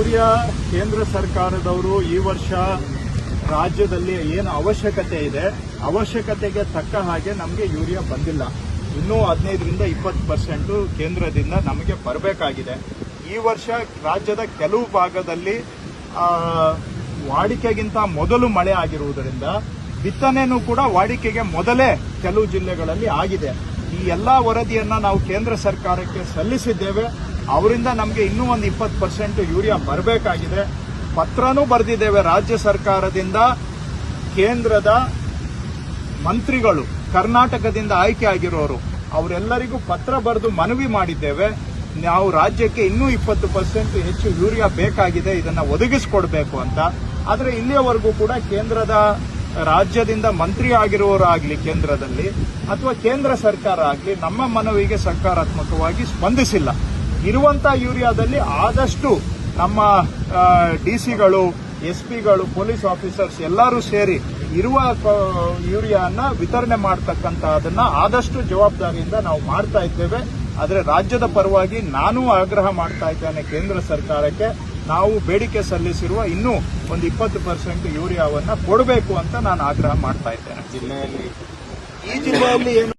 Urea ಕೇಂದ್ರ ಸರ್ಕಾರದವರು ಈ ವರ್ಷ ರಾಜ್ಯದಲ್ಲಿ ಏನು ಅವಶ್ಯಕತೆ ಇದೆ, ಅವಶ್ಯಕತೆಗೆ ತಕ್ಕ ಹಾಗೆ ನಮಗೆ ಯೂರಿಯಾ ಬಂದಿಲ್ಲ. ಇನ್ನೂ ಹದಿನೈದರಿಂದ ಇಪ್ಪತ್ತು ಪರ್ಸೆಂಟು ಕೇಂದ್ರದಿಂದ ನಮಗೆ ಬರಬೇಕಾಗಿದೆ. ಈ ವರ್ಷ ರಾಜ್ಯದ ಕೆಲವು ಭಾಗದಲ್ಲಿ ವಾಡಿಕೆಗಿಂತ ಮೊದಲು ಮಳೆ ಆಗಿರುವುದರಿಂದ ಬಿತ್ತನೆನೂ ಕೂಡ ವಾಡಿಕೆಗೆ ಮೊದಲೇ ಕೆಲವು ಜಿಲ್ಲೆಗಳಲ್ಲಿ ಆಗಿದೆ. ಈ ಎಲ್ಲ ವರದಿಯನ್ನು ನಾವು ಕೇಂದ್ರ ಸರ್ಕಾರಕ್ಕೆ ಸಲ್ಲಿಸಿದ್ದೇವೆ. ಅವರಿಂದ ನಮಗೆ ಇನ್ನೂ ಒಂದು ಇಪ್ಪತ್ತು ಪರ್ಸೆಂಟ್ ಯೂರಿಯಾ ಬರಬೇಕಾಗಿದೆ. ಪತ್ರನೂ ಬರೆದಿದ್ದೇವೆ ರಾಜ್ಯ ಸರ್ಕಾರದಿಂದ. ಕೇಂದ್ರದ ಮಂತ್ರಿಗಳು, ಕರ್ನಾಟಕದಿಂದ ಆಯ್ಕೆ ಆಗಿರೋರು, ಅವರೆಲ್ಲರಿಗೂ ಪತ್ರ ಬರೆದು ಮನವಿ ಮಾಡಿದ್ದೇವೆ. ನಾವು ರಾಜ್ಯಕ್ಕೆ ಇನ್ನೂ ಇಪ್ಪತ್ತು ಪರ್ಸೆಂಟ್ ಹೆಚ್ಚು ಯೂರಿಯಾ ಬೇಕಾಗಿದೆ, ಇದನ್ನು ಒದಗಿಸಿಕೊಡ್ಬೇಕು ಅಂತ. ಆದರೆ ಇಲ್ಲಿಯವರೆಗೂ ಕೂಡ ಕೇಂದ್ರದ ರಾಜ್ಯದಿಂದ ಮಂತ್ರಿ ಆಗಿರುವವರಾಗಲಿ ಕೇಂದ್ರದಲ್ಲಿ, ಅಥವಾ ಕೇಂದ್ರ ಸರ್ಕಾರ ಆಗಲಿ, ನಮ್ಮ ಮನವಿಗೆ ಸಕಾರಾತ್ಮಕವಾಗಿ ಸ್ಪಂದಿಸಿಲ್ಲ. ಇರುವಂತ ಯೂರಿಯಾದಲ್ಲಿ ಆದಷ್ಟು ನಮ್ಮ ಡಿ ಸಿಗಳು ಎಸ್ ಪಿಗಳು ಪೊಲೀಸ್ ಆಫೀಸರ್ಸ್ ಎಲ್ಲರೂ ಸೇರಿ ಇರುವ ಕ- ಯೂರಿಯಾನ ವಿತರಣೆ ಮಾಡತಕ್ಕಂತ ಅದನ್ನ ಆದಷ್ಟು ಜವಾಬ್ದಾರಿಯಿಂದ ನಾವು ಮಾಡ್ತಾ ಇದ್ದೇವೆ. ಆದರೆ ರಾಜ್ಯದ ಪರವಾಗಿ ನಾನು ಆಗ್ರಹ ಮಾಡ್ತಾ ಇದ್ದೇನೆ ಕೇಂದ್ರ ಸರ್ಕಾರಕ್ಕೆ. ನಾವು ಬೇಡಿಕೆ ಸಲ್ಲಿಸಿರುವ ಇನ್ನೂ ಒಂದು ಇಪ್ಪತ್ತು ಪರ್ಸೆಂಟ್ ಯೂರಿಯಾವನ್ನ ಕೊಡಬೇಕು ಅಂತ ನಾನು ಆಗ್ರಹ ಮಾಡ್ತಾ ಇದ್ದೇನೆ. ಜಿಲ್ಲೆಯಲ್ಲಿ ಈ ಜಿಲ್ಲೆಯಲ್ಲಿ ಏನು